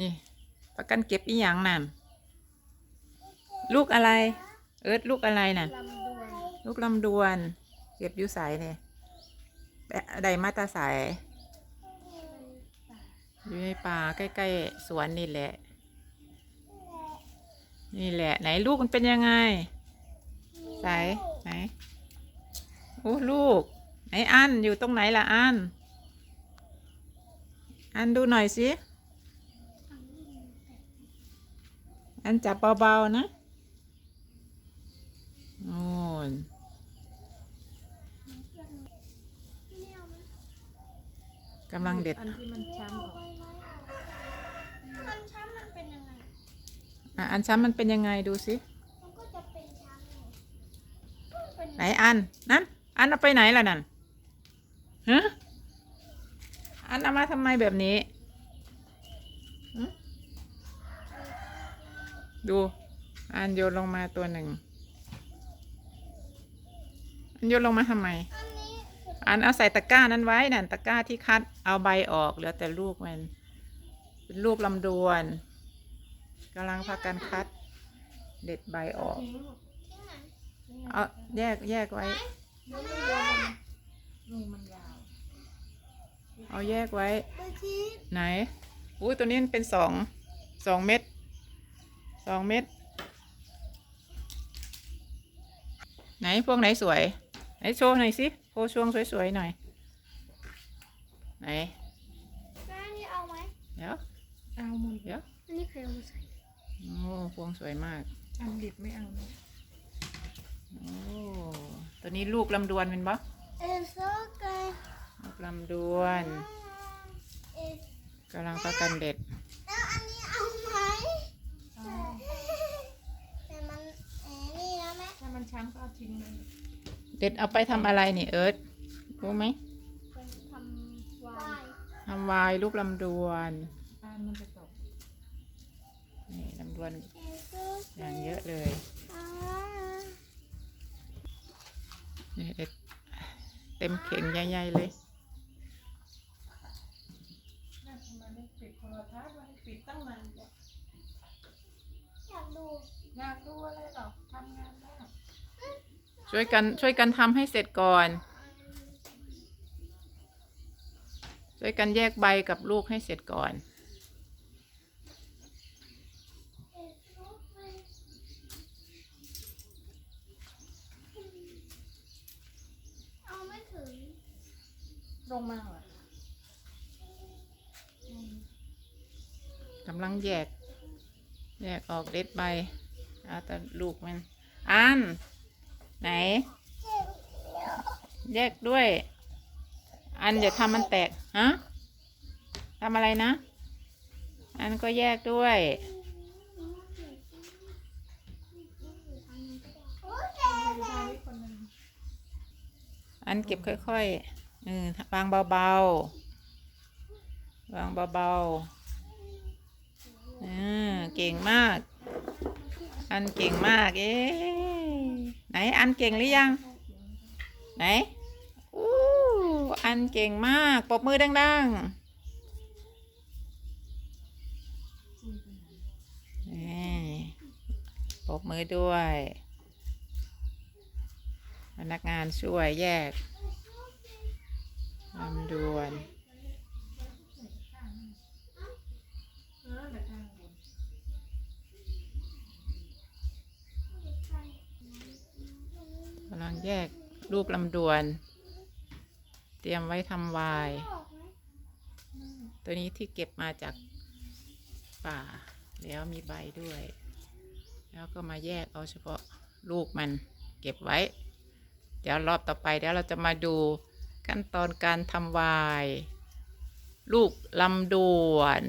นี่ประกันเก็บอีหยังนั่นลูกอะไร เอิร์ดลูกอะไรน่ะลำดวนลูกลำดวน เก็บอยู่สายเนี่ยแปะใดมาตาสายอยู่ในป่าใกล้ๆสวนนี่แหละ นี่แหละ ไหนลูกมันเป็นยังไง สายไหนโอ้ลูก ไหนอันอยู่ตรงไหนล่ะอันอันดูหน่อยสิ อันจับเบาๆนะโอ้นกำลังเด็ด อันที่มันช้ำออกมันช้ำมันเป็นยังไงอะอันช้ำมันเป็นยังไงดูสิ มันก็จะเป็นช้ำไงเป็นไหนอัน นั่น อันเอาไปไหนล่ะนั่นฮะอันเอามาทำไมแบบนี้ ดูอันโยนลงมาตัวหนึ่ง อันโยนลงมาทำไมอันนี้อันเอาใส่ตะกร้านั้นไว้นั่นตะกร้าที่คัดเอาใบออกเหลือแต่ลูกมัน เป็นลูกลำดวนกำลังพากันคัด เด็ดใบออกที่ไหนเอาแยกแยกไว้ลูกมันยาวเอาแยกไว้ไปที่ไหนอุ้ยตัวนี้มันเป็นสองสองเม็ด สองเม็ด ไหนพวกไหนสวย ไหนโชว์หน่อยสิโชว์ช่วงสวยๆหน่อย ไหนแล้วอันนี้เอาไหมเดี๋ยวเอามันเดี๋ยวอันนี้เคยเอามาใส่โอ้พวงสวยมาก อันดิบไม่เอานะโอ้ตัวนี้ลูกลำดวนเป็นปะเอโซเกลูกลำดวนเอกำลังพากันเด็ดแล้วอันนี้เอาไหม เอา แต่มันเอ๋นี่แล้วไห มถ้ามันช้ำก็เอาทิ้งเลยเด็ดเอาไปทำอะไรนี่เอิร์ธรู้ไหมเป็นทำวายทำวายลูกลำดวนอันมันจะตกนี่ลำดวนเอโซอย่างเยอะเลยอ่านี่เด็ดเต็มเข่งใหญ่ๆเลยน่าทำไมไม่ปิดโทรทัศน์ไว้ปิดตั้งนานแล้วอยากดูอยากดูอะไรหรอกทำงานได้ ช่วยกันช่วยกันทำให้เสร็จก่อน ช่วยกันแยกใบกับลูกให้เสร็จก่อนเอโซเกเอาไม่ถึงลงมาเหรอกำลังแยก แยกออกเด็ดใบเอาแต่ลูกมัน อัน ไหน แยกด้วย อันอย่าทำมันแตกฮะทำอะไรนะ อันก็แยกด้วยโอ้ยแกมีบ้านไว้คนหนึ่งอันเก็บค่อยๆเออวางเบาๆ วางเบาๆเออเก่งมาก อันเก่งมาก เอ๊ ไหนอันเก่งหรือยัง ไหนอู้อันเก่งมากปรบมือดังๆนี่ปรบมือด้วย พนักงานช่วยแยกลำดวน เออเดี๋ยวทางบน กำลัง แยกลูกลำดวน เตรียมไว้ทำวาย ตัวนี้ที่เก็บมาจากป่า แล้วมีใบด้วย แล้วก็มาแยกเอาเฉพาะลูกมันเก็บไว้ เดี๋ยวรอบต่อไปเดี๋ยวเราจะมาดูขั้นตอนการทำวาย ลูกลำดวน